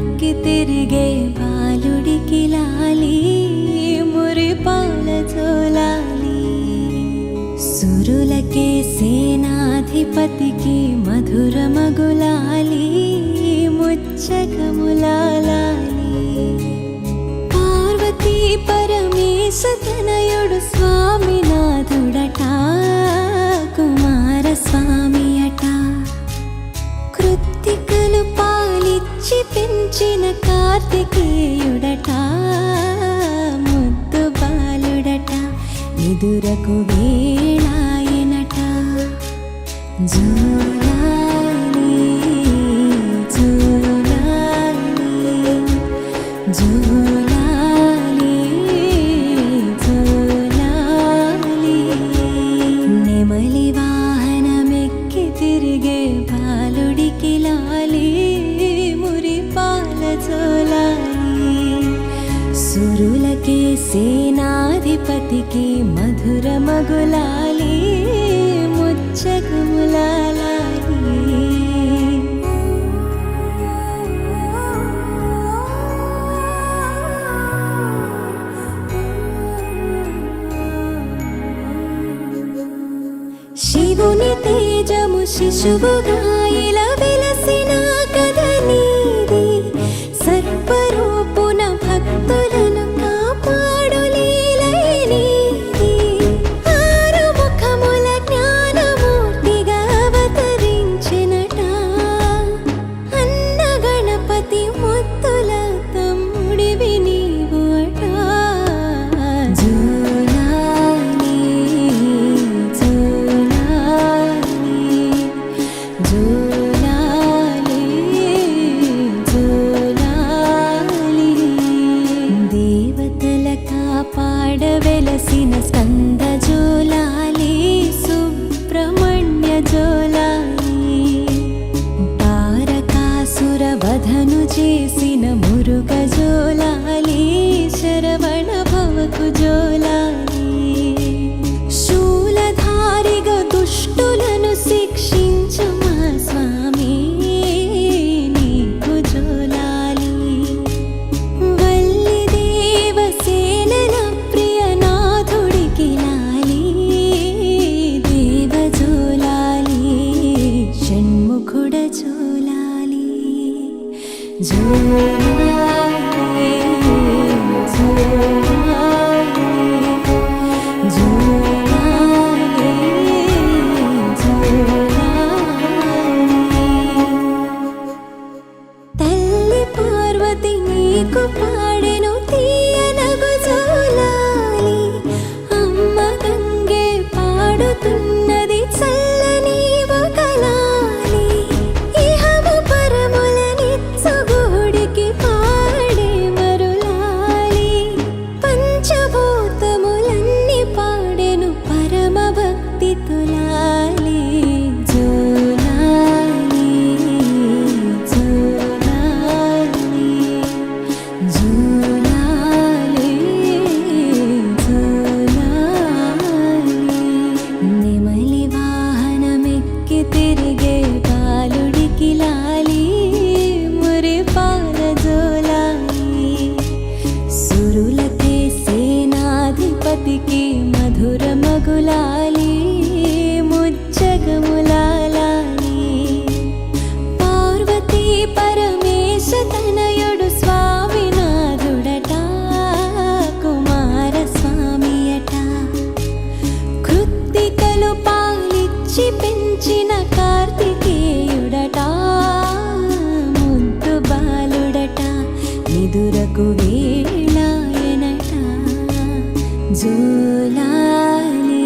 తక్కి తిరిగే బాలుడికి లాలి మురిపాల చోలాలి సురులకే సేనాధిపతికి మధుర మగులాలి ముచ్చకములాలి పార్వతీ పరమేశ తనయుడు స్వామి కార్తికేయుడట ముద్దు బాలుడట ఎదురకు వే वीरपतिके सेनाधिपतिके मधुरमगुलाले मुच्चगुलालाले शिवुनि तेजमु शिशुभुगायिला Zoom. நிலா झुलाली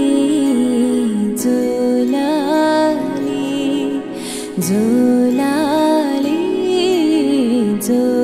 झुलाली झुलाली झुल